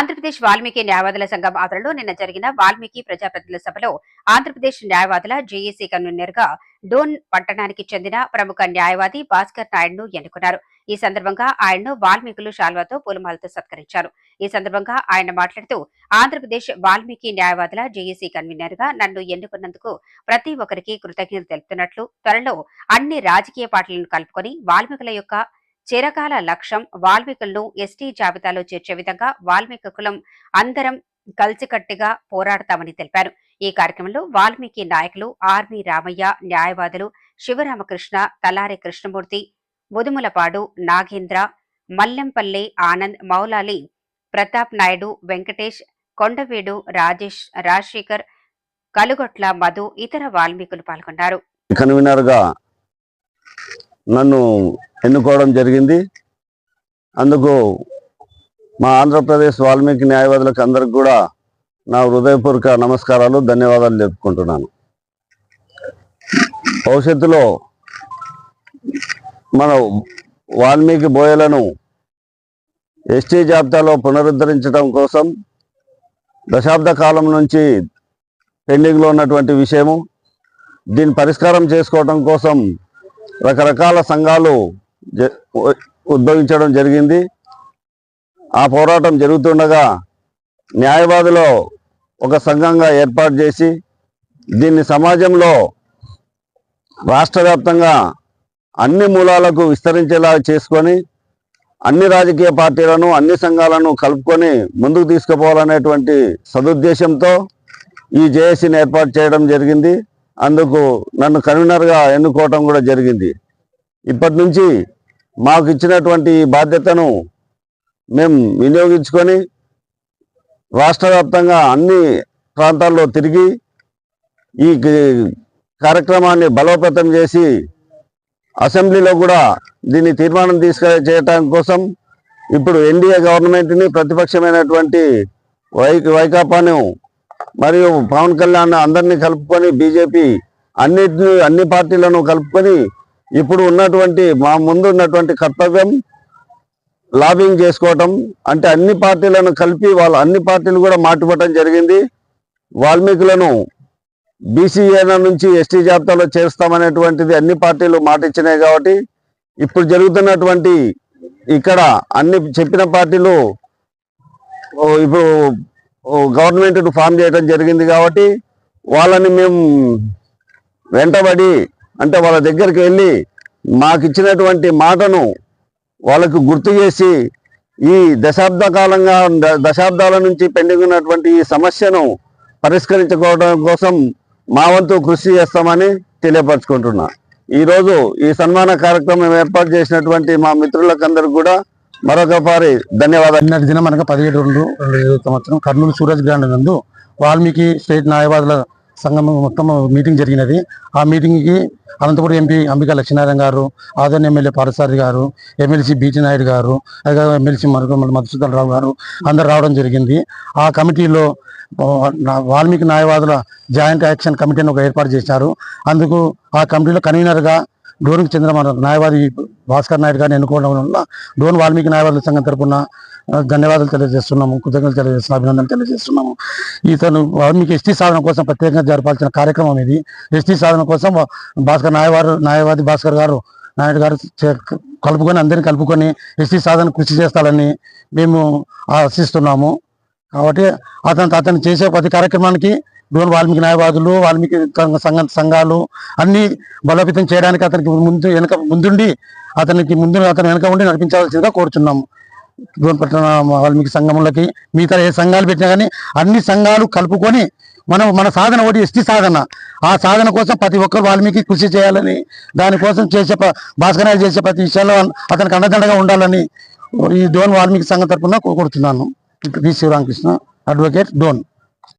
ఆంధ్రప్రదేశ్ వాల్మీకి న్యాయవాదుల సంఘం ఆధ్వర్యంలో నిన్న జరిగిన వాల్మీకి ప్రజాప్రతినిధుల సభలో ఆంధ్రప్రదేశ్ న్యాయవాదుల జేఏసీ కన్వీనర్గా డోన్ పట్టణానికి చెందిన ప్రముఖ న్యాయవాది భాస్కర్ నాయుడును ఎన్నుకున్నారు. ఈ సందర్భంగా ఆయన్ను వాల్మీకులు శాల్వాతో పూలమాలతో సత్కరించారు. ఈ సందర్భంగా ఆయన మాట్లాడుతూ ఆంధ్రప్రదేశ్ వాల్మీకి న్యాయవాదుల జేఏసీ కన్వీనర్గా నన్ను ఎన్నుకున్నందుకు ప్రతి ఒక్కరికి కృతజ్ఞతలు తెలుపుతున్నట్లు త్వరలో అన్ని రాజకీయ పార్టీలను కలుపుకొని వాల్మీకుల యొక్క చిరకాల లక్ష్యం వాల్మీకులను ఎస్టీ జాబితాలో చేర్చే విధంగా వాల్మీకి కులం అందరం కలిసికట్టుగా పోరాడతామని తెలిపారు. ఈ కార్యక్రమంలో వాల్మీకి నాయకులు ఆర్మీ రామయ్య న్యాయవాదులు శివరామకృష్ణ తలారి కృష్ణమూర్తి ముదుములపాడు నాగేంద్ర మల్లెంపల్లి ఆనంద్ మౌలాలి ప్రతాప్ నాయుడు వెంకటేష్ కొండవీడు రాజేష్ రాజశేఖర్ కలుగొట్ల మధు ఇతర వాల్మీకులు పాల్గొన్నారు. కన్వీనర్గా నన్ను ఎన్నుకోవడం జరిగింది. అందుకు మా ఆంధ్రప్రదేశ్ వాల్మీకి న్యాయవాదులకు అందరికి కూడా నా హృదయపూర్వక నమస్కారాలు ధన్యవాదాలు చెప్పుకుంటున్నాను భవిష్యత్తులో మన వాల్మీకి బోయలను ఎస్టీ జాబితాలో పునరుద్ధరించడం కోసం దశాబ్ద కాలం నుంచి పెండింగ్లో ఉన్నటువంటి విషయము దీన్ని పరిష్కారం చేసుకోవడం కోసం రకరకాల సంఘాలు జ- ఉద్భవించడం జరిగింది. ఆ పోరాటం జరుగుతుండగా న్యాయవాదులో ఒక సంఘంగా ఏర్పాటు చేసి దీన్ని సమాజంలో రాష్ట్ర వ్యాప్తంగా అన్ని మూలాలకు విస్తరించేలా చేసుకొని అన్ని రాజకీయ పార్టీలను అన్ని సంఘాలను కలుపుకొని ముందుకు తీసుకుపోవాలనేటువంటి సదుద్దేశంతో ఈ జేఏసీని ఏర్పాటు చేయడం జరిగింది. అందుకు నన్ను కన్వీనర్గా ఎన్నుకోవటం కూడా జరిగింది. ఇప్పటి నుంచి మాకు ఇచ్చినటువంటి ఈ బాధ్యతను మేము వినియోగించుకొని రాష్ట్ర వ్యాప్తంగా అన్ని ప్రాంతాల్లో తిరిగి ఈ కార్యక్రమాన్ని బలోపేతం చేసి అసెంబ్లీలో కూడా దీన్ని తీర్మానం తీసుకు చేయటం కోసం ఇప్పుడు ఎన్డీఏ గవర్నమెంట్ని ప్రతిపక్షమైనటువంటి వై వైకాపాను మరియు పవన్ కళ్యాణ్ అందరినీ కలుపుకొని బీజేపీ అన్నిటిని అన్ని పార్టీలను కలుపుకొని ఇప్పుడు ఉన్నటువంటి మా ముందు ఉన్నటువంటి కర్తవ్యం లాబింగ్ చేసుకోవటం. అంటే అన్ని పార్టీలను కలిపి వాళ్ళ అన్ని పార్టీలు కూడా మాటిపడటం జరిగింది. వాల్మీకులను బీసీఏల నుంచి ఎస్టీ జాబితాలో చేస్తామనేటువంటిది అన్ని పార్టీలు మాట ఇచ్చినాయి కాబట్టి ఇప్పుడు జరుగుతున్నటువంటి ఇక్కడ అన్ని చెప్పిన పార్టీలు ఇప్పుడు గవర్నమెంట్ ఫామ్ చేయడం జరిగింది కాబట్టి వాళ్ళని మేము వెంటబడి అంటే వాళ్ళ దగ్గరికి వెళ్ళి మాకు ఇచ్చినటువంటి మాటను వాళ్ళకు గుర్తు చేసి ఈ దశాబ్ద కాలంగా ద- దశాబ్దాల నుంచి పెండింగ్ ఉన్నటువంటి ఈ సమస్యను పరిష్కరించుకోవడం కోసం మా వంతు కృషి చేస్తామని తెలియపరచుకుంటున్నా. ఈరోజు ఈ సన్మాన కార్యక్రమం ఏర్పాటు చేసినటువంటి మా మిత్రులకందరికి కూడా మరొకసారి ధన్యవాదాలు. నిన్నటి దినం అనగా పదిహేడు రెండు రెండు వేల ఇరవై సంవత్సరం కర్నూలు సూరజ్ గ్రాండ్ నందు వాల్మీకి స్టేట్ న్యాయవాదుల సంఘం మొత్తం మీటింగ్ జరిగినది. ఆ మీటింగ్కి అనంతపురం ఎంపీ అంబికా లక్ష్మీనారాయణ గారు ఆదరణ ఎమ్మెల్యే పారసారి గారు ఎమ్మెల్సీ బీటీ నాయుడు గారు అలాగే ఎమ్మెల్సీ మరొక మధుసూదన్ రావు గారు అందరు రావడం జరిగింది. ఆ కమిటీలో వాల్మీకి న్యాయవాదుల జాయింట్ యాక్షన్ కమిటీని ఒక ఏర్పాటు చేశారు. అందుకు ఆ కమిటీలో కన్వీనర్గా డోన్కి చెందిన మన న్యాయవాది భాస్కర్ నాయుడు గారిని ఎన్నుకోవడం వల్ల డోన్ వాల్మీకి న్యాయవాదుల సంఘం తరపున ధన్యవాదాలు తెలియజేస్తున్నాము కృతజ్ఞతలు తెలియజేస్తున్నాము అభినందనలు తెలియజేస్తున్నాము. ఇతను వాల్మీకి ఎస్టీ సాధన కోసం ప్రత్యేకంగా జరపాల్సిన కార్యక్రమం ఇది. ఎస్టీ సాధన కోసం భాస్కర్ నాయవారు న్యాయవాది భాస్కర్ గారు నాయుడు గారు చే- కలుపుకొని అందరిని కలుపుకొని ఎస్టీ సాధన కృషి చేస్తారని మేము ఆశిస్తున్నాము. కాబట్టి అతను అతను చేసే ప్రతి కార్యక్రమానికి డోన్ వాల్మీకి న్యాయవాదులు వాల్మీకి సంఘ- సంఘాలు అన్ని బలోపేతం చేయడానికి అతనికి ముందు వెనక ముందుండి అతనికి ముందు అతను వెనక ఉండి నడిపించాల్సిందిగా కోరుచున్నాము డోన్ పట్టణ వాల్మీకి సంఘములకి మిగతా ఏ సంఘాలు పెట్టినా కానీ అన్ని సంఘాలు కలుపుకొని మనం మన సాధన ఒకటి ఎస్టీ సాధన. ఆ సాధన కోసం ప్రతి ఒక్కరు వాల్మీకి కృషి చేయాలని దానికోసం చేసే ప- భాస్కర్ చేసే ప్రతి విషయాల్లో అతనికి అండదండగా ఉండాలని ఈ డోన్ వాల్మీకి సంఘం తరపున కోరుతున్నాను వి శివరామకృష్ణ అడ్వకేట్ డోన్.